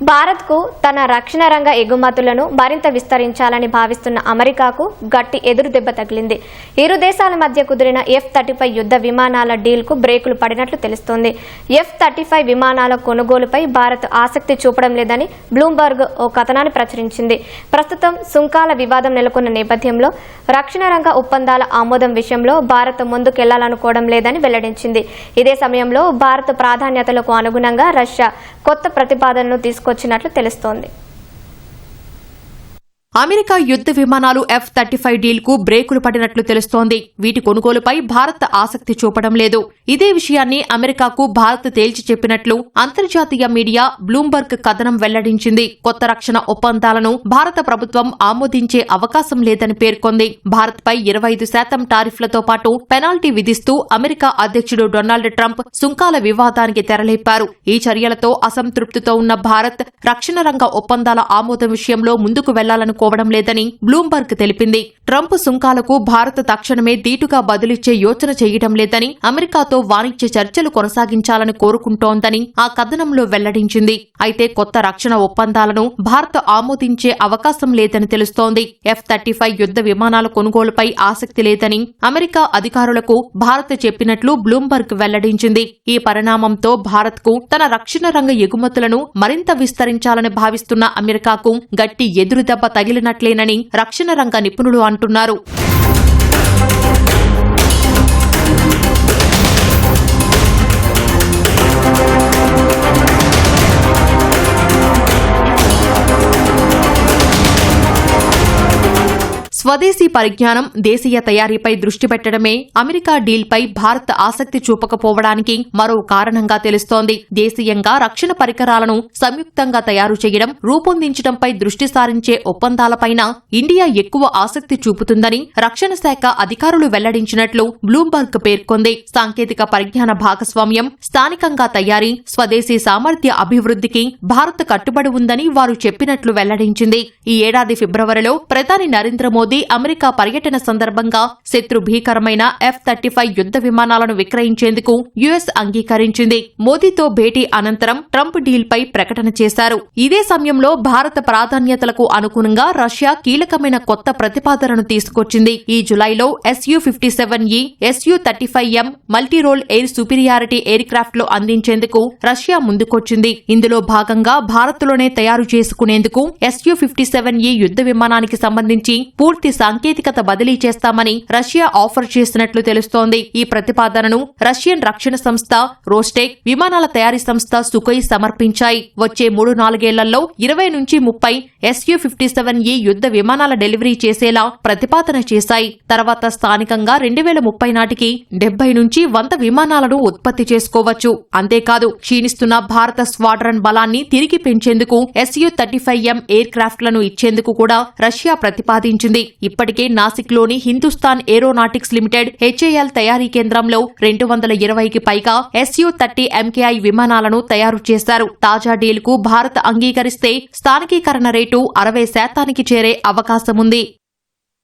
భారత్కు తన రక్షణ రంగ ఎగుమతులను మరింత విస్తరించాలని భావిస్తున్న అమెరికాకు గట్టి ఎదురు దెబ్బ తగిలింది. ఇరు దేశాల మధ్య కుదిరిన ఎఫ్ థర్టీ ఫైవ్ యుద్ధ విమానాల డీల్కు బ్రేకులు పడినట్లు తెలుస్తోంది. ఎఫ్ థర్టీ ఫైవ్ విమానాల కొనుగోలుపై భారత్ ఆసక్తి చూపడం లేదని బ్లూంబర్గ్ ఓ కథనాన్ని ప్రచురించింది. ప్రస్తుతం సుంకాల వివాదం నెలకొన్న నేపథ్యంలో రక్షణ రంగ ఒప్పందాల ఆమోదం విషయంలో భారత్ ముందుకెళ్ళాలనుకోవడం లేదని వెల్లడించింది. ఇదే సమయంలో భారత్ ప్రాధాన్యతలకు అనుగుణంగా రష్యా కొత్త ప్రతిపాదనను తీసుకొచ్చినట్లు తెలుస్తోంది. అమెరికా యుద్ధ విమానాలు ఎఫ్ థర్టీ ఫైవ్ డీల్కు బ్రేకులు పడినట్లు తెలుస్తోంది. వీటి కొనుగోలుపై భారత్ ఆసక్తి చూపడం లేదు. ఇదే విషయాన్ని అమెరికాకు భారత్ తేల్చి చెప్పినట్లు అంతర్జాతీయ మీడియా బ్లూంబర్గ్ కథనం వెల్లడించింది. కొత్త రక్షణ ఒప్పందాలను భారత ప్రభుత్వం ఆమోదించే అవకాశం లేదని పేర్కొంది. భారత్పై ఇరవై ఐదు శాతం టారిఫ్లతో పాటు పెనాల్టీ విధిస్తూ అమెరికా అధ్యక్షుడు డొనాల్డ్ ట్రంప్ సుంకాల వివాదానికి తెరలేపారు. ఈ చర్యలతో అసంతృప్తితో ఉన్న భారత్ రక్షణ రంగ ఒప్పందాల ఆమోదం విషయంలో ముందుకు తీసుకోవడం లేదని బ్లూంబర్గ్ తెలిపింది. ట్రంప్ సుంకాలకు భారత్ తక్షణమే దీటుగా బదులిచ్చే యోచన చేయడం లేదని అమెరికాతో వాణిజ్య చర్చలు కొనసాగించాలని కోరుకుంటోందని ఆ కథనంలో వెల్లడించింది. అయితే కొత్త రక్షణ ఒప్పందాలను భారత్ ఆమోదించే అవకాశం లేదని తెలుస్తోంది. ఎఫ్ థర్టీ ఫైవ్ యుద్ధ విమానాల కొనుగోలుపై ఆసక్తి లేదని అమెరికా అధికారులకు భారత్ చెప్పినట్లు బ్లూంబర్గ్ వెల్లడించింది. ఈ పరిణామంతో భారత్కు తన రక్షణ రంగ ఎగుమతులను మరింత విస్తరించాలని భావిస్తున్న అమెరికాకు గట్టి ఎదురుదెబ్బ మిగిలినట్లేనని రక్షణ రంగ నిపుణులు అంటున్నారు. స్వదేశీ పరిజ్ఞానం దేశీయ తయారీపై దృష్టి పెట్టడమే అమెరికా డీల్పై భారత్ ఆసక్తి చూపకపోవడానికి మరో కారణంగా తెలుస్తోంది. దేశీయంగా రక్షణ పరికరాలను సంయుక్తంగా తయారు చేయడం రూపొందించడంపై దృష్టి సారించే ఒప్పందాలపైన ఇండియా ఎక్కువ ఆసక్తి చూపుతుందని రక్షణ శాఖ అధికారులు వెల్లడించినట్లు బ్లూంబర్గ్ పేర్కొంది. సాంకేతిక పరిజ్ఞాన భాగస్వామ్యం స్థానికంగా తయారీ స్వదేశీ సామర్థ్య అభివృద్ధికి భారత్ కట్టుబడి ఉందని వారు చెప్పినట్లు వెల్లడించింది. ఈ ఏడాది ఫిబ్రవరిలో ప్రధాని నరేంద్ర మోదీ అమెరికా పర్యటన సందర్భంగా శత్రు భీకరమైన ఎఫ్ థర్టీ ఫైవ్ యుద్ధ విమానాలను విక్రయించేందుకు యుఎస్ అంగీకరించింది. మోదీతో భేటీ అనంతరం ట్రంప్ డీల్పై ప్రకటన చేశారు. ఇదే సమయంలో భారత ప్రాధాన్యతలకు అనుగుణంగా రష్యా కీలకమైన కొత్త ప్రతిపాదనను తీసుకొచ్చింది. ఈ జులైలో SU fifty seven E SU thirty five M multirole air superiority air క్రాఫ్ట్లో అందించేందుకు రష్యా ముందుకొచ్చింది. ఇందులో భాగంగా భారత్లోనే తయారు చేసుకునేందుకు ఎస్యు ఫిఫ్టీ సెవెన్ ఈ యుద్ధ విమానానికి సంబంధించి పూర్తి సాంకేతికత బదిలీ చేస్తామని రష్యా ఆఫర్ చేసినట్లు తెలుస్తోంది. ఈ ప్రతిపాదనను రష్యన్ రక్షణ సంస్థ రోస్టెక్ విమానాల తయారీ సంస్థ సుఖోయ్ సమర్పించాయి. వచ్చే మూడు నాలుగేళ్ళలో ఇరవై నుంచి ముప్పై ఎస్యూ ఫిఫ్టీ సెవెన్ ఈ యుద్ధ విమానాల డెలివరీ చేసేలా ప్రతిపాదన చేశాయి. తర్వాత స్థానికంగా రెండు వేల ముప్పై నాటికి డెబ్బై నుంచి వంద విమానాలను ఉత్పత్తి చేసుకోవచ్చు. అంతేకాదు క్షీణిస్తున్న భారత స్క్వాడ్రన్ బలాన్ని తిరిగి పెంచేందుకు SU thirty five M air క్రాఫ్ట్లను ఇచ్చేందుకు కూడా రష్యా ప్రతిపాదించింది. ఇప్పటికే నాసిక్లోని హిందుస్థాన్ ఏరోనాటిక్స్ లిమిటెడ్ హెచ్ఏఎల్ తయారీ కేంద్రంలో రెండు వందల ఇరవైకి పైగా ఎస్యూ థర్టీ ఎంకేఐ విమానాలను తయారు చేశారు. తాజా డీల్కు భారత్ అంగీకరిస్తే స్థానికీకరణ రేటు అరవై శాతానికి చేరే అవకాశముంది.